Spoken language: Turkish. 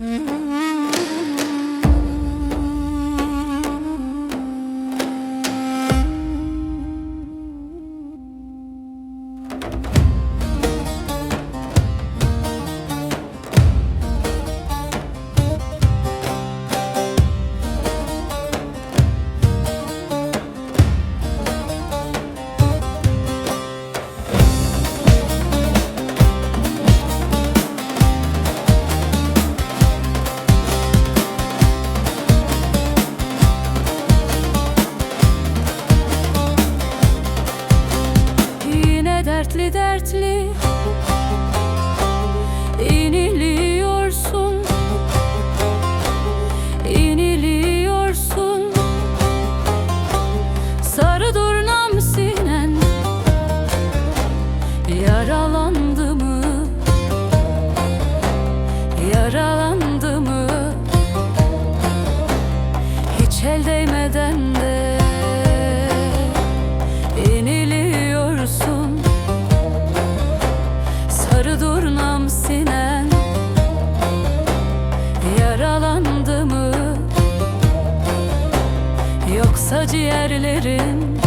Mm-hmm. Dertli dertli iniliyorsun. İniliyorsun. Sarı durnam sinen Yaralandı mı? Yaralandı mı? Hiç el değmeden Yaralandı mı? Yoksa ciğerlerin